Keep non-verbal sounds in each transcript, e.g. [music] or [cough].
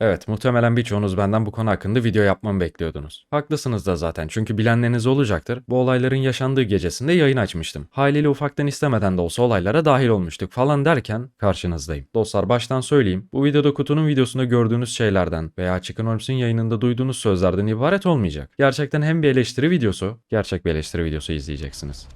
Evet, muhtemelen birçoğunuz benden bu konu hakkında video yapmamı bekliyordunuz. Haklısınız da zaten çünkü bilenleriniz olacaktır. Bu olayların yaşandığı gecesinde yayın açmıştım. Haliyle ufaktan istemeden de olsa olaylara dahil olmuştuk falan derken karşınızdayım. Dostlar baştan söyleyeyim. Bu videoda kutunun videosunda gördüğünüz şeylerden veya Chicken Holmes'un yayınında duyduğunuz sözlerden ibaret olmayacak. Gerçekten hem bir eleştiri videosu, gerçek bir eleştiri videosu izleyeceksiniz.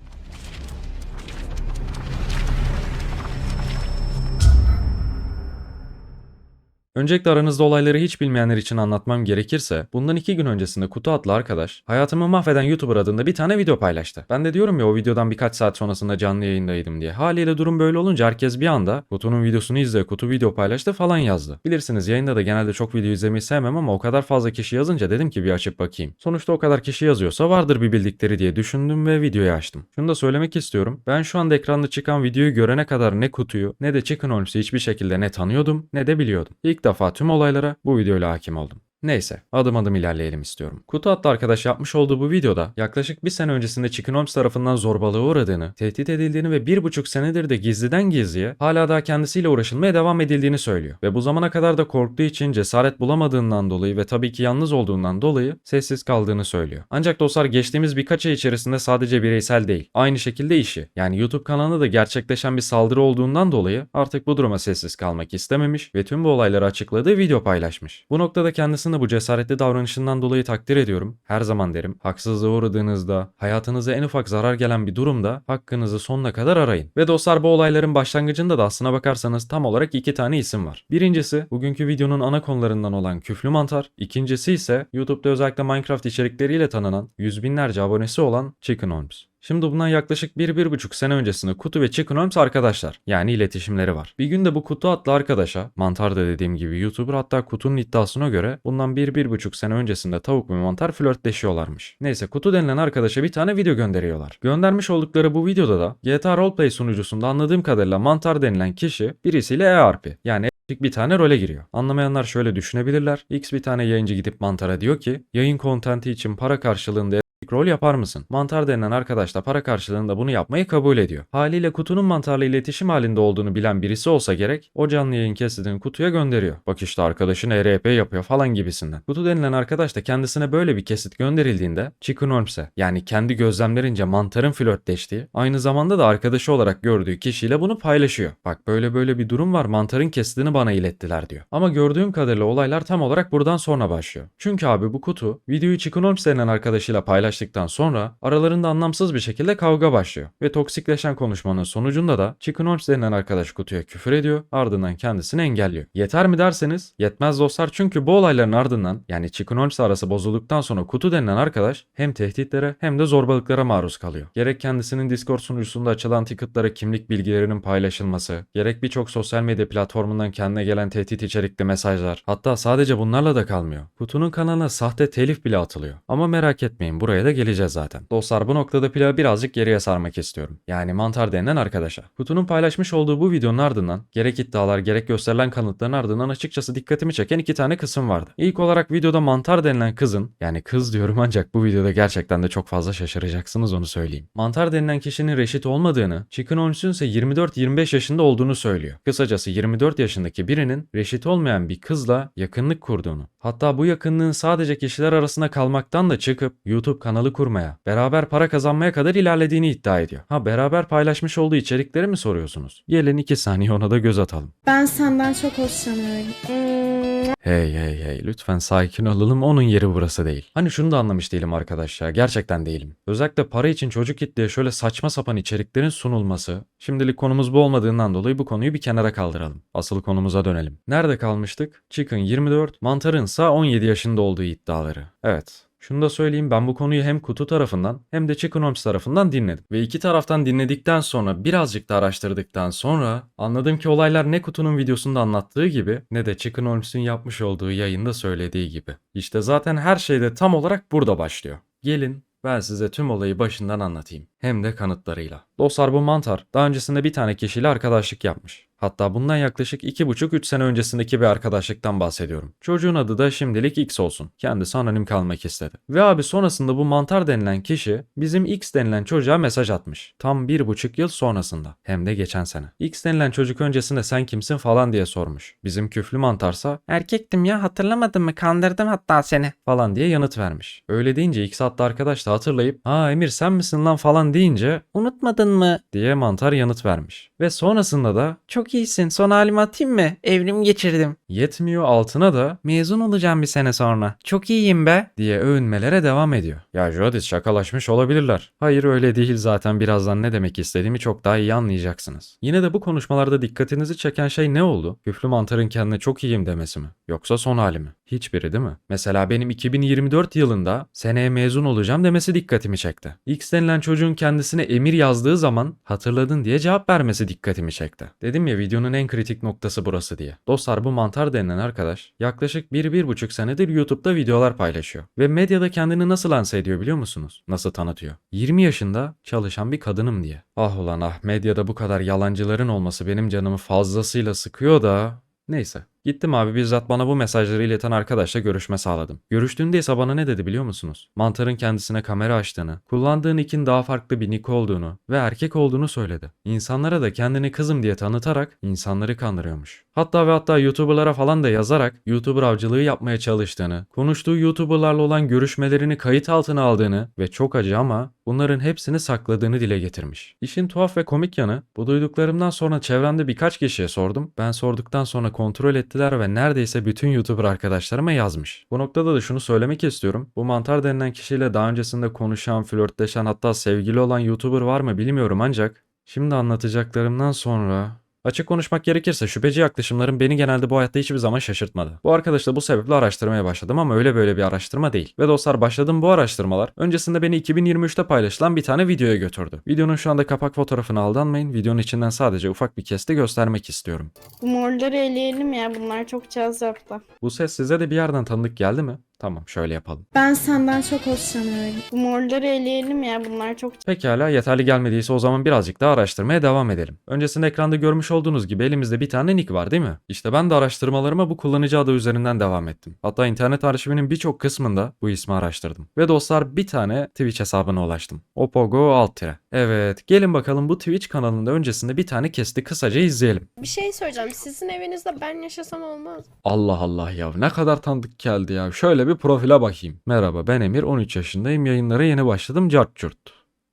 Öncelikle aranızda olayları hiç bilmeyenler için anlatmam gerekirse, bundan iki gün öncesinde Kutu adlı arkadaş, hayatımı mahveden YouTuber adında bir tane video paylaştı. Ben de diyorum ya o videodan birkaç saat sonrasında canlı yayındaydım diye. Haliyle durum böyle olunca herkes bir anda Kutu'nun videosunu izle, Kutu video paylaştı falan yazdı. Bilirsiniz yayında da genelde çok video izlemeyi sevmem ama o kadar fazla kişi yazınca dedim ki bir açıp bakayım. Sonuçta o kadar kişi yazıyorsa vardır bir bildikleri diye düşündüm ve videoyu açtım. Şunu da söylemek istiyorum. Ben şu anda ekranda çıkan videoyu görene kadar ne Kutu'yu ne de Chicken Holmes'u hiçbir şekilde ne tanıyordum ne de biliyordum. İlk defa tüm olaylara bu videoyla hakim oldum. Neyse adım adım ilerleyelim istiyorum. Kutu adlı arkadaş yapmış olduğu bu videoda yaklaşık bir sene öncesinde Chicken Holmes tarafından zorbalığa uğradığını, tehdit edildiğini ve bir buçuk senedir de gizliden gizliye hala daha kendisiyle uğraşılmaya devam edildiğini söylüyor. Ve bu zamana kadar da korktuğu için cesaret bulamadığından dolayı ve tabii ki yalnız olduğundan dolayı sessiz kaldığını söylüyor. Ancak dostlar geçtiğimiz birkaç ay içerisinde sadece bireysel değil, aynı şekilde işi yani YouTube kanalına da gerçekleşen bir saldırı olduğundan dolayı artık bu duruma sessiz kalmak istememiş ve tüm bu olayları açıkladığı video paylaşmış. Bu noktada kendisini de bu cesaretli davranışından dolayı takdir ediyorum. Her zaman derim haksızlığa uğradığınızda, hayatınıza en ufak zarar gelen bir durumda hakkınızı sonuna kadar arayın. Ve dostlar bu olayların başlangıcında da aslına bakarsanız tam olarak iki tane isim var. Birincisi bugünkü videonun ana konularından olan küflü mantar. İkincisi ise YouTube'da özellikle Minecraft içerikleriyle tanınan yüz binlerce abonesi olan Chicken Holmes. Şimdi bundan yaklaşık 1-1,5 sene öncesinde Kutu ve Chicken Holmes arkadaşlar. Yani iletişimleri var. Bir gün de bu Kutu adlı arkadaşa, mantar da dediğim gibi YouTuber hatta Kutu'nun iddiasına göre bundan 1-1,5 sene öncesinde tavuk ve mantar flörtleşiyorlarmış. Neyse Kutu denilen arkadaşa bir tane video gönderiyorlar. Göndermiş oldukları bu videoda da GTA Roleplay sunucusunda anladığım kadarıyla mantar denilen kişi birisiyle ERP yani bir tane role giriyor. Anlamayanlar şöyle düşünebilirler. X bir tane yayıncı gidip Mantar'a diyor ki yayın kontenti için para karşılığında rol yapar mısın? Mantar denilen arkadaş da para karşılığında bunu yapmayı kabul ediyor. Haliyle kutunun mantarla iletişim halinde olduğunu bilen birisi olsa gerek o canlı yayın kesitini kutuya gönderiyor. Bak işte arkadaşın ERP yapıyor falan gibisinden. Kutu denilen arkadaş da kendisine böyle bir kesit gönderildiğinde Chicken Holmes'e yani kendi gözlemlerince mantarın flörtleştiği aynı zamanda da arkadaşı olarak gördüğü kişiyle bunu paylaşıyor. Bak böyle böyle bir durum var mantarın kesitini bana ilettiler diyor. Ama gördüğüm kadarıyla olaylar tam olarak buradan sonra başlıyor. Çünkü abi bu kutu videoyu Chicken Holmes denen arkadaşıyla paylaştıktan sonra aralarında anlamsız bir şekilde kavga başlıyor. Ve toksikleşen konuşmanın sonucunda da Chicken Holmes denen arkadaş kutuya küfür ediyor ardından kendisini engelliyor. Yeter mi derseniz yetmez dostlar çünkü bu olayların ardından yani Chicken Holmes arası bozulduktan sonra kutu denilen arkadaş hem tehditlere hem de zorbalıklara maruz kalıyor. Gerek kendisinin Discord sunucusunda açılan ticketlara kimlik bilgilerinin paylaşılması, gerek birçok sosyal medya platformundan kendine gelen tehdit içerikli mesajlar, hatta sadece bunlarla da kalmıyor. Kutunun kanalına sahte telif bile atılıyor. Ama merak etmeyin buraya da geleceğiz zaten. Dostlar bu noktada pilavı birazcık geriye sarmak istiyorum. Yani mantar denilen arkadaşa. Kutunun paylaşmış olduğu bu videonun ardından gerek iddialar gerek gösterilen kanıtların ardından açıkçası dikkatimi çeken iki tane kısım vardı. İlk olarak videoda mantar denilen kızın yani kız diyorum ancak bu videoda gerçekten de çok fazla şaşıracaksınız onu söyleyeyim. Mantar denilen kişinin reşit olmadığını, Chicken Holmes'un ise 24-25 yaşında olduğunu söylüyor. Kısacası 24 yaşındaki birinin reşit olmayan bir kızla yakınlık kurduğunu. Hatta bu yakınlığın sadece kişiler arasında kalmaktan da çıkıp YouTube kanalı kurmaya, beraber para kazanmaya kadar ilerlediğini iddia ediyor. Ha beraber paylaşmış olduğu içerikleri mi soruyorsunuz? Gelin 2 saniye ona da göz atalım. Ben senden çok hoşlanıyorum. Hmm. Hey hey hey lütfen sakin olalım onun yeri burası değil. Hani şunu da anlamış değilim arkadaş ya gerçekten değilim. Özellikle para için çocuk kitleye şöyle saçma sapan içeriklerin sunulması. Şimdilik konumuz bu olmadığından dolayı bu konuyu bir kenara kaldıralım. Asıl konumuza dönelim. Nerede kalmıştık? Chicken 24, mantarınsa 17 yaşında olduğu iddiaları. Evet şunu da söyleyeyim ben bu konuyu hem Kutu tarafından hem de Chicken tarafından dinledim. Ve iki taraftan dinledikten sonra birazcık da araştırdıktan sonra anladım ki olaylar ne Kutu'nun videosunda anlattığı gibi ne de Chicken yapmış olduğu yayında söylediği gibi. İşte zaten her şey de tam olarak burada başlıyor. Gelin ben size tüm olayı başından anlatayım. Hem de kanıtlarıyla. Dostlar bu mantar daha öncesinde bir tane kişiyle arkadaşlık yapmış. Hatta bundan yaklaşık 2,5-3 sene öncesindeki bir arkadaşlıktan bahsediyorum. Çocuğun adı da şimdilik X olsun. Kendisi anonim kalmak istedi. Ve abi sonrasında bu mantar denilen kişi bizim X denilen çocuğa mesaj atmış. Tam 1,5 yıl sonrasında. Hem de geçen sene. X denilen çocuk öncesinde sen kimsin falan diye sormuş. Bizim küflü mantarsa erkektim ya hatırlamadın mı kandırdım hatta seni falan diye yanıt vermiş. Öyle deyince X adlı arkadaş da hatırlayıp ha Emir sen misin lan falan deyince unutmadın mı diye mantar yanıt vermiş. Ve sonrasında da çok iyisin son halimi atayım mı evrim geçirdim. Yetmiyor altına da mezun olacağım bir sene sonra. Çok iyiyim be diye övünmelere devam ediyor. Ya Jodis şakalaşmış olabilirler. Hayır öyle değil zaten birazdan ne demek istediğimi çok daha iyi anlayacaksınız. Yine de bu konuşmalarda dikkatinizi çeken şey ne oldu? Küflü mantarın kendine çok iyiyim demesi mi? Yoksa son hali mi? Hiçbiri değil mi? Mesela benim 2024 yılında seneye mezun olacağım demesi dikkatimi çekti. X denilen çocuğun kendisine emir yazdığı zaman hatırladın diye cevap vermesi dikkatimi çekti. Dedim ya videonun en kritik noktası burası diye. Dostlar bu mantar denilen arkadaş yaklaşık 1-1,5 senedir YouTube'da videolar paylaşıyor. Ve medyada kendini nasıl lanse ediyor biliyor musunuz? Nasıl tanıtıyor? 20 yaşında çalışan bir kadınım diye. Ah ulan ah medyada bu kadar yalancıların olması benim canımı fazlasıyla sıkıyor da Neyse. Gittim abi bizzat bana bu mesajları ileten arkadaşla görüşme sağladım. Görüştüğünde ise bana ne dedi biliyor musunuz? Mantarın kendisine kamera açtığını, kullandığı nickin daha farklı bir nick olduğunu ve erkek olduğunu söyledi. İnsanlara da kendini kızım diye tanıtarak insanları kandırıyormuş. Hatta ve hatta YouTuber'lara falan da yazarak YouTuber avcılığı yapmaya çalıştığını, konuştuğu YouTuber'larla olan görüşmelerini kayıt altına aldığını ve çok acı ama bunların hepsini sakladığını dile getirmiş. İşin tuhaf ve komik yanı bu duyduklarımdan sonra çevremde birkaç kişiye sordum. Ben sorduktan sonra kontrol ettiler ve neredeyse bütün YouTuber arkadaşlarıma yazmış. Bu noktada da şunu söylemek istiyorum. Bu mantar denilen kişiyle daha öncesinde konuşan, flörtleşen hatta sevgili olan YouTuber var mı bilmiyorum ancak şimdi anlatacaklarımdan sonra Açık konuşmak gerekirse şüpheci yaklaşımlarım beni genelde bu hayatta hiçbir zaman şaşırtmadı. Bu arkadaşla bu sebeple araştırmaya başladım ama öyle böyle bir araştırma değil. Ve dostlar başladığım bu araştırmalar öncesinde beni 2023'te paylaşılan bir tane videoya götürdü. Videonun şu anda kapak fotoğrafına aldanmayın. Videonun içinden sadece ufak bir kesti göstermek istiyorum. Bu morları eleyelim ya bunlar çok cazaplı. Bu ses size de bir yerden tanıdık geldi mi? Tamam şöyle yapalım. Ben senden çok hoşlanıyorum. Bu morları eleyelim ya bunlar çok Pekala yeterli gelmediyse o zaman birazcık daha araştırmaya devam edelim. Öncesinde ekranda görmüş olduğunuz gibi elimizde bir tane nick var değil mi? İşte ben de araştırmalarıma bu kullanıcı adı üzerinden devam ettim. Hatta internet arşivinin birçok kısmında bu ismi araştırdım. Ve dostlar bir tane Twitch hesabına ulaştım. Opogo alt tire. Evet gelin bakalım bu Twitch kanalında öncesinde bir tane kesti kısaca izleyelim. Bir şey söyleyeceğim. Sizin evinizde ben yaşasam olmaz. Allah Allah ya ne kadar tanıdık geldi ya. Şöyle bir profile bakayım. Merhaba ben Emir 13 yaşındayım yayınlara yeni başladım cart curt.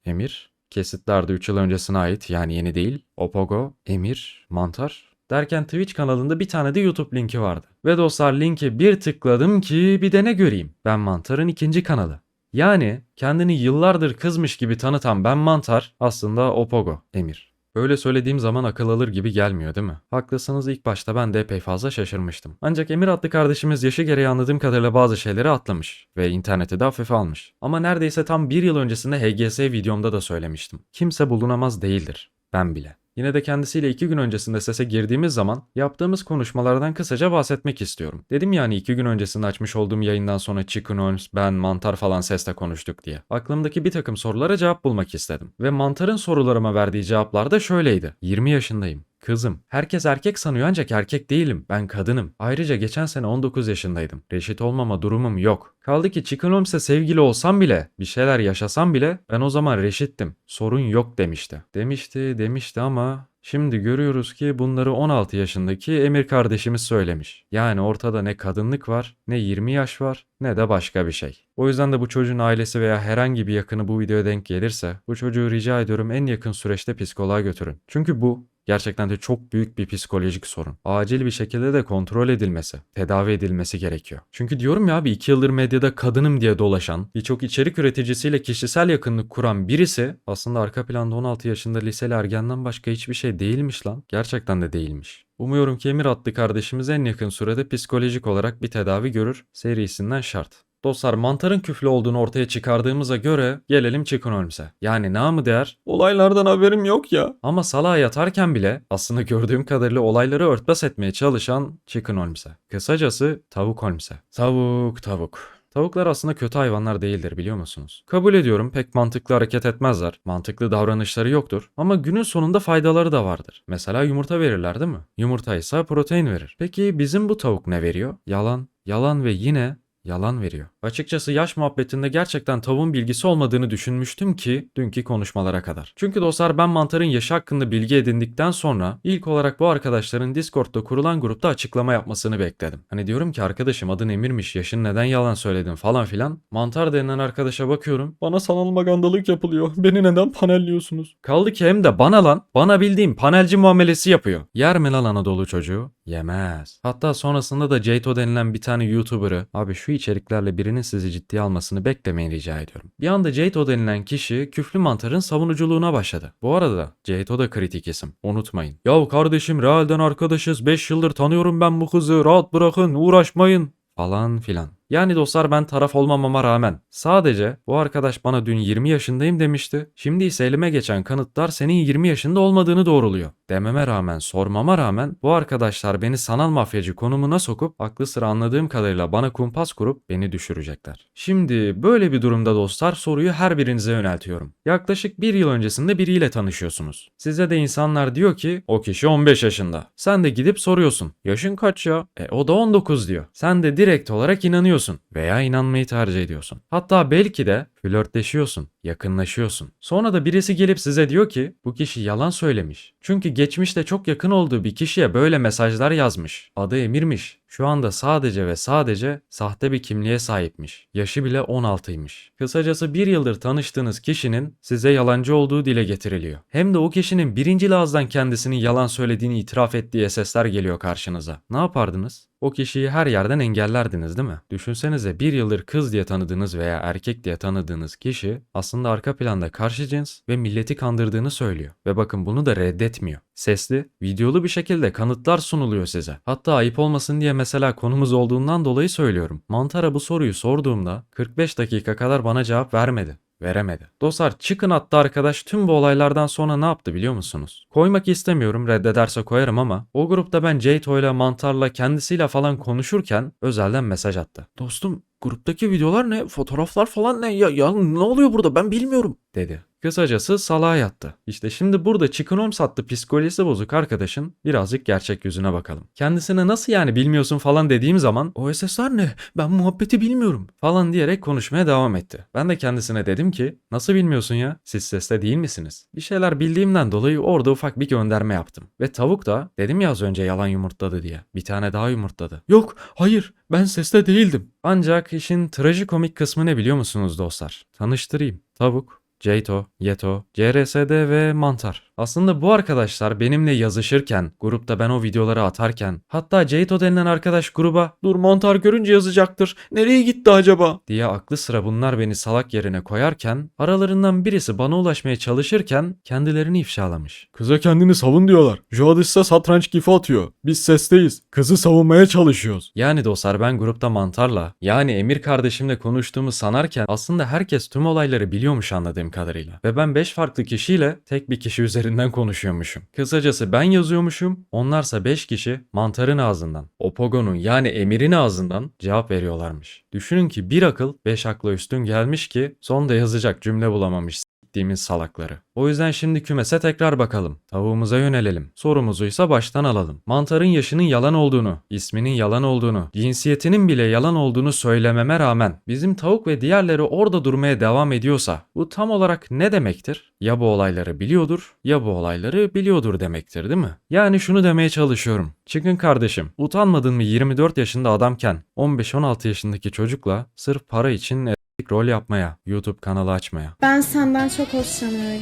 Emir kesitlerde 3 yıl öncesine ait yani yeni değil. Opogo, Emir, Mantar. Derken Twitch kanalında bir tane de YouTube linki vardı. Ve dostlar linki bir tıkladım ki bir de ne göreyim. Ben Mantar'ın ikinci kanalı. Yani kendini yıllardır kızmış gibi tanıtan Ben Mantar aslında Opogo, Emir. Böyle söylediğim zaman akıl alır gibi gelmiyor değil mi? Haklısınız ilk başta ben de epey fazla şaşırmıştım. Ancak Emir adlı kardeşimiz yaşı gereği anladığım kadarıyla bazı şeyleri atlamış ve interneti de hafife almış. Ama neredeyse tam bir yıl öncesinde HGS videomda da söylemiştim. Kimse bulunamaz değildir. Ben bile. Yine de kendisiyle iki gün öncesinde sese girdiğimiz zaman yaptığımız konuşmalardan kısaca bahsetmek istiyorum. Dedim yani iki gün öncesinde açmış olduğum yayından sonra Chicken Holmes, ben, Mantar falan sesle konuştuk diye. Aklımdaki bir takım sorulara cevap bulmak istedim. Ve Mantar'ın sorularıma verdiği cevaplar da şöyleydi. 20 yaşındayım. Kızım. Herkes erkek sanıyor ancak erkek değilim. Ben kadınım. Ayrıca geçen sene 19 yaşındaydım. Reşit olmama durumum yok. Kaldı ki Chicken Holmes'e sevgili olsam bile, bir şeyler yaşasam bile ben o zaman reşittim. Sorun yok demişti. Demişti, demişti ama Şimdi görüyoruz ki bunları 16 yaşındaki Emir kardeşimiz söylemiş. Yani ortada ne kadınlık var, ne 20 yaş var, ne de başka bir şey. O yüzden de bu çocuğun ailesi veya herhangi bir yakını bu videoya denk gelirse bu çocuğu rica ediyorum en yakın süreçte psikoloğa götürün. Çünkü bu Gerçekten de çok büyük bir psikolojik sorun. Acil bir şekilde de kontrol edilmesi, tedavi edilmesi gerekiyor. Çünkü diyorum ya abi 2 yıldır medyada kadınım diye dolaşan, birçok içerik üreticisiyle kişisel yakınlık kuran birisi aslında arka planda 16 yaşında liseli ergenden başka hiçbir şey değilmiş lan. Gerçekten de değilmiş. Umuyorum ki Emir adlı kardeşimiz en yakın sürede psikolojik olarak bir tedavi görür. Serisinden şart. Dostlar mantarın küflü olduğunu ortaya çıkardığımıza göre gelelim Chicken Holmes'e. Yani namı değer olaylardan haberim yok ya. Ama salağa yatarken bile aslında gördüğüm kadarıyla olayları örtbas etmeye çalışan Chicken Holmes'e. Kısacası Tavuk Holmes'e. Tavuk tavuk. Tavuklar aslında kötü hayvanlar değildir biliyor musunuz? Kabul ediyorum pek mantıklı hareket etmezler. Mantıklı davranışları yoktur. Ama günün sonunda faydaları da vardır. Mesela yumurta verirler değil mi? Yumurta ise protein verir. Peki bizim bu tavuk ne veriyor? Yalan. Yalan ve yine yalan veriyor. Açıkçası yaş muhabbetinde gerçekten tavuğun bilgisi olmadığını düşünmüştüm ki dünkü konuşmalara kadar. Çünkü dostlar ben mantarın yaşı hakkında bilgi edindikten sonra ilk olarak bu arkadaşların Discord'da kurulan grupta açıklama yapmasını bekledim. Hani diyorum ki arkadaşım adın Emir'miş yaşın neden yalan söyledin falan filan. Mantar denilen arkadaşa bakıyorum. Bana sanal magandalık yapılıyor. [laughs] Beni neden panelliyorsunuz? Kaldı ki hem de bana lan. Bana bildiğim panelci muamelesi yapıyor. Yer mi lan Anadolu çocuğu? Yemez. Hatta sonrasında da Jayto denilen bir tane YouTuber'ı abi şu içeriklerle birinin sizi ciddiye almasını beklemeyin rica ediyorum. Bir anda Jayto denilen kişi küflü mantarın savunuculuğuna başladı. Bu arada Jayto da kritik isim. Unutmayın. Yahu kardeşim realden arkadaşız 5 yıldır tanıyorum ben bu kızı rahat bırakın uğraşmayın falan filan. Yani dostlar ben taraf olmamama rağmen sadece bu arkadaş bana dün 20 yaşındayım demişti. Şimdi ise elime geçen kanıtlar senin 20 yaşında olmadığını doğruluyor. Dememe rağmen sormama rağmen bu arkadaşlar beni sanal mafyacı konumuna sokup aklı sıra anladığım kadarıyla bana kumpas kurup beni düşürecekler. Şimdi böyle bir durumda dostlar soruyu her birinize yöneltiyorum. Yaklaşık bir yıl öncesinde biriyle tanışıyorsunuz. Size de insanlar diyor ki o kişi 15 yaşında. Sen de gidip soruyorsun. Yaşın kaç ya? E o da 19 diyor. Sen de direkt olarak inanıyorsun veya inanmayı tercih ediyorsun. Hatta belki de flörtleşiyorsun, yakınlaşıyorsun. Sonra da birisi gelip size diyor ki bu kişi yalan söylemiş. Çünkü geçmişte çok yakın olduğu bir kişiye böyle mesajlar yazmış. Adı Emir'miş. Şu anda sadece ve sadece sahte bir kimliğe sahipmiş. Yaşı bile 16'ymış. Kısacası bir yıldır tanıştığınız kişinin size yalancı olduğu dile getiriliyor. Hem de o kişinin birinci ağızdan kendisinin yalan söylediğini itiraf ettiği SS'ler geliyor karşınıza. Ne yapardınız? O kişiyi her yerden engellerdiniz değil mi? Düşünsenize bir yıldır kız diye tanıdığınız veya erkek diye tanıdığınız kişi aslında arka planda karşı cins ve milleti kandırdığını söylüyor. Ve bakın bunu da reddetmiyor. Sesli, videolu bir şekilde kanıtlar sunuluyor size. Hatta ayıp olmasın diye mesela konumuz olduğundan dolayı söylüyorum. Mantara bu soruyu sorduğumda 45 dakika kadar bana cevap vermedi. Veremedi. Dostlar çıkın attı arkadaş tüm bu olaylardan sonra ne yaptı biliyor musunuz? Koymak istemiyorum reddederse koyarım ama o grupta ben Jayto ile Mantar'la kendisiyle falan konuşurken özelden mesaj attı. Dostum gruptaki videolar ne? Fotoğraflar falan ne? Ya, ya ne oluyor burada ben bilmiyorum dedi. Kısacası salağa yattı. İşte şimdi burada çıkınom sattı psikolojisi bozuk arkadaşın birazcık gerçek yüzüne bakalım. Kendisine nasıl yani bilmiyorsun falan dediğim zaman o SS'ler ne? Ben muhabbeti bilmiyorum falan diyerek konuşmaya devam etti. Ben de kendisine dedim ki nasıl bilmiyorsun ya? Siz seste değil misiniz? Bir şeyler bildiğimden dolayı orada ufak bir gönderme yaptım. Ve tavuk da dedim ya az önce yalan yumurtladı diye. Bir tane daha yumurtladı. Yok hayır ben seste değildim. Ancak işin trajikomik kısmı ne biliyor musunuz dostlar? Tanıştırayım. Tavuk, Jayto, Yeto, CRSD ve Mantar. Aslında bu arkadaşlar benimle yazışırken, grupta ben o videoları atarken, hatta Jayto denilen arkadaş gruba ''Dur Mantar görünce yazacaktır, nereye gitti acaba?'' diye aklı sıra bunlar beni salak yerine koyarken, aralarından birisi bana ulaşmaya çalışırken kendilerini ifşalamış. Kıza kendini savun diyorlar. Jihad ise satranç gifi atıyor. Biz sesteyiz. Kızı savunmaya çalışıyoruz. Yani dostlar ben grupta mantarla yani Emir kardeşimle konuştuğumu sanarken aslında herkes tüm olayları biliyormuş anladığım kadarıyla. Ve ben 5 farklı kişiyle tek bir kişi üzerinden konuşuyormuşum. Kısacası ben yazıyormuşum onlarsa 5 kişi mantarın ağzından, Opogo'nun yani Emir'in ağzından cevap veriyorlarmış. Düşünün ki bir akıl 5 akla üstün gelmiş ki sonda yazacak cümle bulamamış gittiğimiz salakları. O yüzden şimdi kümese tekrar bakalım. Tavuğumuza yönelelim. Sorumuzu ise baştan alalım. Mantarın yaşının yalan olduğunu, isminin yalan olduğunu, cinsiyetinin bile yalan olduğunu söylememe rağmen bizim tavuk ve diğerleri orada durmaya devam ediyorsa bu tam olarak ne demektir? Ya bu olayları biliyordur ya bu olayları biliyordur demektir değil mi? Yani şunu demeye çalışıyorum. Çıkın kardeşim utanmadın mı 24 yaşında adamken 15-16 yaşındaki çocukla sırf para için rol yapmaya, YouTube kanalı açmaya. Ben senden çok hoşlanıyorum.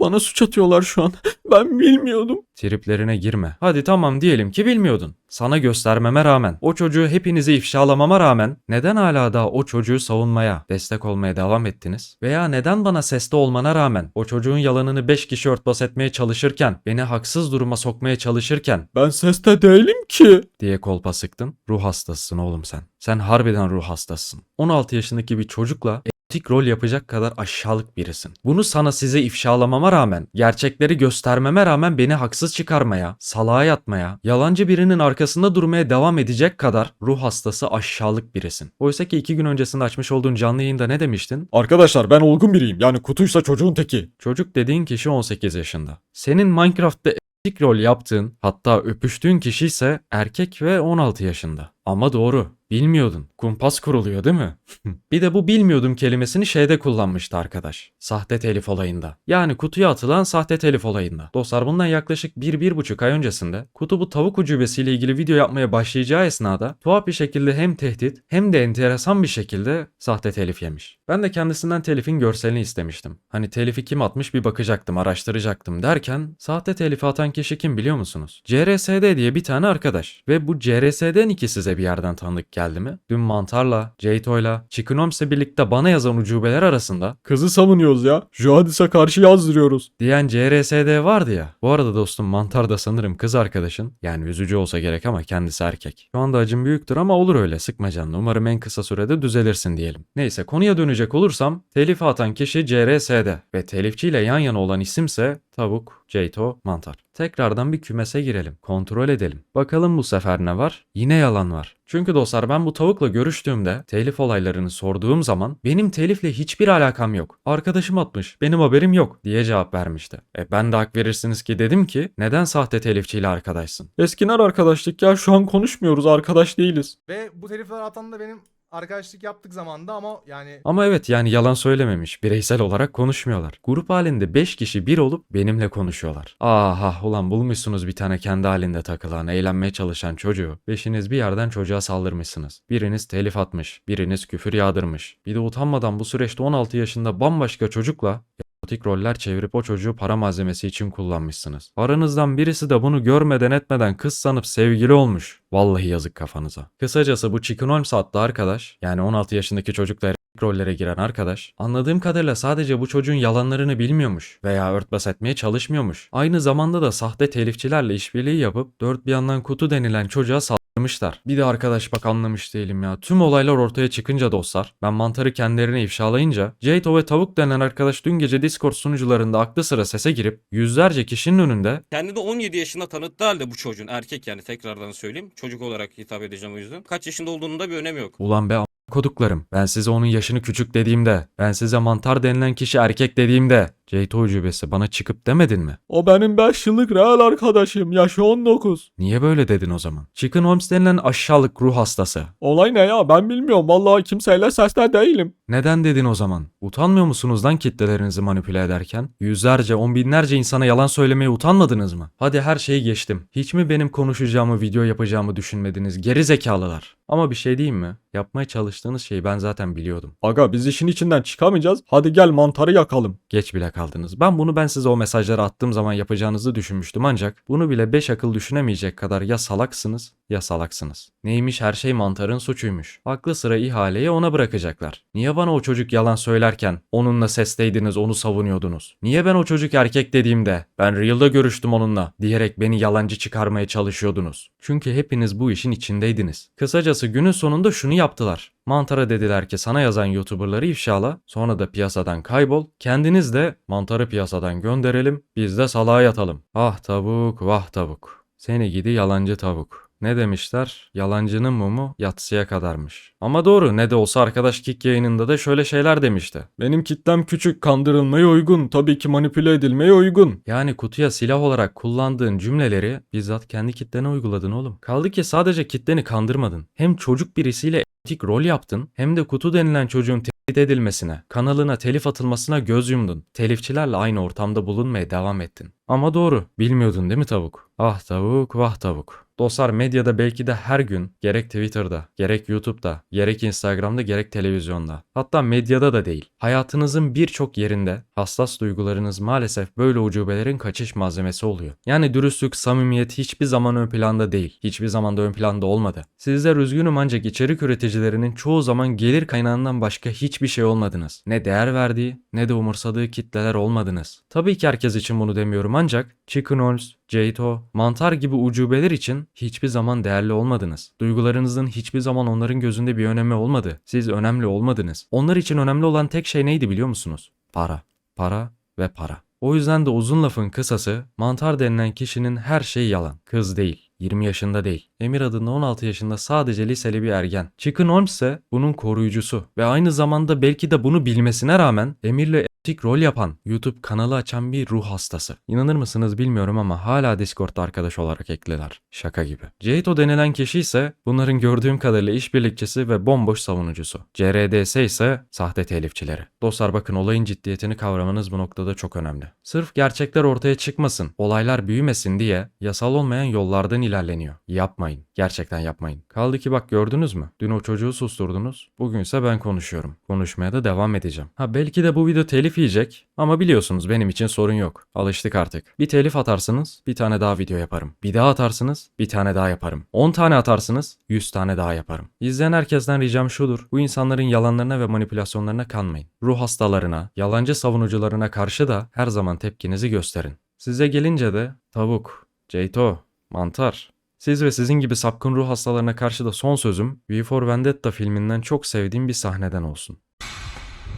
Bana suç atıyorlar şu an. [laughs] Ben bilmiyordum. Triplerine girme. Hadi tamam diyelim ki bilmiyordun. Sana göstermeme rağmen, o çocuğu hepinizi ifşalamama rağmen neden hala daha o çocuğu savunmaya, destek olmaya devam ettiniz? Veya neden bana sesli olmana rağmen o çocuğun yalanını 5 kişi örtbas etmeye çalışırken, beni haksız duruma sokmaya çalışırken Ben seste değilim ki. diye kolpa sıktın? Ruh hastasısın oğlum sen. Sen harbiden ruh hastasısın. 16 yaşındaki bir çocukla erotik rol yapacak kadar aşağılık birisin. Bunu sana size ifşalamama rağmen, gerçekleri göstermeme rağmen beni haksız çıkarmaya, salağa yatmaya, yalancı birinin arkasında durmaya devam edecek kadar ruh hastası aşağılık birisin. Oysa ki iki gün öncesinde açmış olduğun canlı yayında ne demiştin? Arkadaşlar ben olgun biriyim. Yani kutuysa çocuğun teki. Çocuk dediğin kişi 18 yaşında. Senin Minecraft'ta erotik rol yaptığın, hatta öpüştüğün kişi ise erkek ve 16 yaşında. Ama doğru. Bilmiyordun. Kumpas kuruluyor değil mi? [laughs] bir de bu bilmiyordum kelimesini şeyde kullanmıştı arkadaş. Sahte telif olayında. Yani kutuya atılan sahte telif olayında. Dostlar bundan yaklaşık 1-1,5 ay öncesinde kutu bu tavuk ucubesiyle ilgili video yapmaya başlayacağı esnada tuhaf bir şekilde hem tehdit hem de enteresan bir şekilde sahte telif yemiş. Ben de kendisinden telifin görselini istemiştim. Hani telifi kim atmış bir bakacaktım, araştıracaktım derken sahte telifi atan kişi kim biliyor musunuz? CRSD diye bir tane arkadaş. Ve bu CRSD'nin iki size bir yerden tanıdık geldi mi? Dün Mantar'la, Jayto'yla, Chickenoms'le birlikte bana yazan ucubeler arasında Kızı savunuyoruz ya. Jihadis'e karşı yazdırıyoruz. diyen CRSD vardı ya. Bu arada dostum Mantar da sanırım kız arkadaşın. Yani üzücü olsa gerek ama kendisi erkek. Şu anda acım büyüktür ama olur öyle sıkma canını. Umarım en kısa sürede düzelirsin diyelim. Neyse konuya dönecek olursam telif atan kişi CRSD ve telifçiyle yan yana olan isimse Tavuk, Jayto, Mantar. Tekrardan bir kümese girelim. Kontrol edelim. Bakalım bu sefer ne var? Yine yalan var. Çünkü dostlar ben bu tavukla görüştüğümde telif olaylarını sorduğum zaman benim telifle hiçbir alakam yok. Arkadaşım atmış benim haberim yok diye cevap vermişti. E ben de hak verirsiniz ki dedim ki neden sahte telifçiyle arkadaşsın? Eskiden arkadaşlık ya şu an konuşmuyoruz arkadaş değiliz. Ve bu telifler atan da benim arkadaşlık yaptık zamanda ama yani Ama evet yani yalan söylememiş. Bireysel olarak konuşmuyorlar. Grup halinde 5 kişi bir olup benimle konuşuyorlar. Aha ulan bulmuşsunuz bir tane kendi halinde takılan, eğlenmeye çalışan çocuğu. Beşiniz bir yerden çocuğa saldırmışsınız. Biriniz telif atmış, biriniz küfür yağdırmış. Bir de utanmadan bu süreçte 16 yaşında bambaşka çocukla erotik roller çevirip o çocuğu para malzemesi için kullanmışsınız. Aranızdan birisi de bunu görmeden etmeden kız sanıp sevgili olmuş. Vallahi yazık kafanıza. Kısacası bu Chicken Holmes adlı arkadaş, yani 16 yaşındaki çocukla rollere giren arkadaş, anladığım kadarıyla sadece bu çocuğun yalanlarını bilmiyormuş veya örtbas etmeye çalışmıyormuş. Aynı zamanda da sahte telifçilerle işbirliği yapıp dört bir yandan kutu denilen çocuğa saldırmışlar. Bir de arkadaş bak anlamış değilim ya. Tüm olaylar ortaya çıkınca dostlar, ben mantarı kendilerine ifşalayınca, Jayto ve Tavuk denen arkadaş dün gece Discord sunucularında aklı sıra sese girip yüzlerce kişinin önünde Kendini 17 yaşında tanıttığı halde bu çocuğun erkek yani tekrardan söyleyeyim. Çocuk olarak hitap edeceğim o yüzden. Kaç yaşında olduğunun da bir önemi yok. Ulan be a- koduklarım. Ben size onun yaşını küçük dediğimde, ben size mantar denilen kişi erkek dediğimde, Ceyto ucubesi bana çıkıp demedin mi? O benim 5 yıllık real arkadaşım. Yaşı 19. Niye böyle dedin o zaman? Chicken Holmes denilen aşağılık ruh hastası. Olay ne ya ben bilmiyorum. Vallahi kimseyle sesle değilim. Neden dedin o zaman? Utanmıyor musunuz lan kitlelerinizi manipüle ederken? Yüzlerce, on binlerce insana yalan söylemeye utanmadınız mı? Hadi her şeyi geçtim. Hiç mi benim konuşacağımı, video yapacağımı düşünmediniz? Geri zekalılar. Ama bir şey diyeyim mi? Yapmaya çalıştığınız şeyi ben zaten biliyordum. Aga biz işin içinden çıkamayacağız. Hadi gel mantarı yakalım. Geç bile kaldınız. Ben bunu ben size o mesajları attığım zaman yapacağınızı düşünmüştüm ancak bunu bile 5 akıl düşünemeyecek kadar ya salaksınız ya salaksınız. Neymiş her şey mantarın suçuymuş. Aklı sıra ihaleyi ona bırakacaklar. Niye bana o çocuk yalan söylerken onunla sesteydiniz onu savunuyordunuz? Niye ben o çocuk erkek dediğimde ben real'da görüştüm onunla diyerek beni yalancı çıkarmaya çalışıyordunuz? Çünkü hepiniz bu işin içindeydiniz. Kısacası günün sonunda şunu yaptılar. Mantara dediler ki sana yazan YouTuber'ları ifşala, sonra da piyasadan kaybol, kendiniz de mantarı piyasadan gönderelim, biz de salağa yatalım. Ah tavuk, vah tavuk. Seni gidi yalancı tavuk. Ne demişler? Yalancının mumu yatsıya kadarmış. Ama doğru ne de olsa arkadaş Kick yayınında da şöyle şeyler demişti. Benim kitlem küçük, kandırılmaya uygun. Tabii ki manipüle edilmeye uygun. Yani kutuya silah olarak kullandığın cümleleri bizzat kendi kitlene uyguladın oğlum. Kaldı ki sadece kitleni kandırmadın. Hem çocuk birisiyle etik rol yaptın hem de kutu denilen çocuğun tehdit edilmesine, kanalına telif atılmasına göz yumdun. Telifçilerle aynı ortamda bulunmaya devam ettin. Ama doğru, bilmiyordun değil mi tavuk? Ah tavuk, vah tavuk. Dostlar medyada belki de her gün gerek Twitter'da, gerek YouTube'da, gerek Instagram'da, gerek televizyonda, hatta medyada da değil. Hayatınızın birçok yerinde hassas duygularınız maalesef böyle ucubelerin kaçış malzemesi oluyor. Yani dürüstlük, samimiyet hiçbir zaman ön planda değil. Hiçbir zaman da ön planda olmadı. Sizler üzgünüm ancak içerik üreticilerinin çoğu zaman gelir kaynağından başka hiçbir şey olmadınız. Ne değer verdiği ne de umursadığı kitleler olmadınız. Tabii ki herkes için bunu demiyorum ancak Chicken Holmes, Ceito, mantar gibi ucubeler için hiçbir zaman değerli olmadınız. Duygularınızın hiçbir zaman onların gözünde bir önemi olmadı. Siz önemli olmadınız. Onlar için önemli olan tek şey neydi biliyor musunuz? Para. Para ve para. O yüzden de uzun lafın kısası mantar denilen kişinin her şeyi yalan. Kız değil. 20 yaşında değil. Emir adında 16 yaşında sadece liseli bir ergen. Chicken Holmes ise bunun koruyucusu ve aynı zamanda belki de bunu bilmesine rağmen Emir'le erotik rol yapan, YouTube kanalı açan bir ruh hastası. İnanır mısınız bilmiyorum ama hala Discord'da arkadaş olarak ekliler. Şaka gibi. Jato denilen kişi ise bunların gördüğüm kadarıyla işbirlikçisi ve bomboş savunucusu. CRDS ise sahte telifçileri. Dostlar bakın olayın ciddiyetini kavramanız bu noktada çok önemli. Sırf gerçekler ortaya çıkmasın, olaylar büyümesin diye yasal olmayan yollardan ilerleniyor. Yapmayın. Gerçekten yapmayın. Kaldı ki bak gördünüz mü? Dün o çocuğu susturdunuz. Bugünse ben konuşuyorum. Konuşmaya da devam edeceğim. Ha belki de bu video telif yiyecek ama biliyorsunuz benim için sorun yok. Alıştık artık. Bir telif atarsınız, bir tane daha video yaparım. Bir daha atarsınız, bir tane daha yaparım. 10 tane atarsınız, 100 tane daha yaparım. İzleyen herkesten ricam şudur. Bu insanların yalanlarına ve manipülasyonlarına kanmayın. Ruh hastalarına, yalancı savunucularına karşı da her zaman tepkinizi gösterin. Size gelince de tavuk, Ceyto, mantar. Siz ve sizin gibi sapkın ruh hastalarına karşı da son sözüm V for Vendetta filminden çok sevdiğim bir sahneden olsun.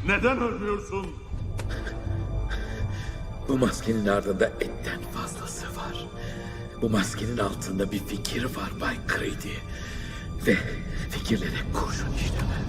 Neden ölmüyorsun? Bu maskenin ardında etten fazlası var. Bu maskenin altında bir fikir var Bay Creedy. Ve fikirlere kurşun işlemez.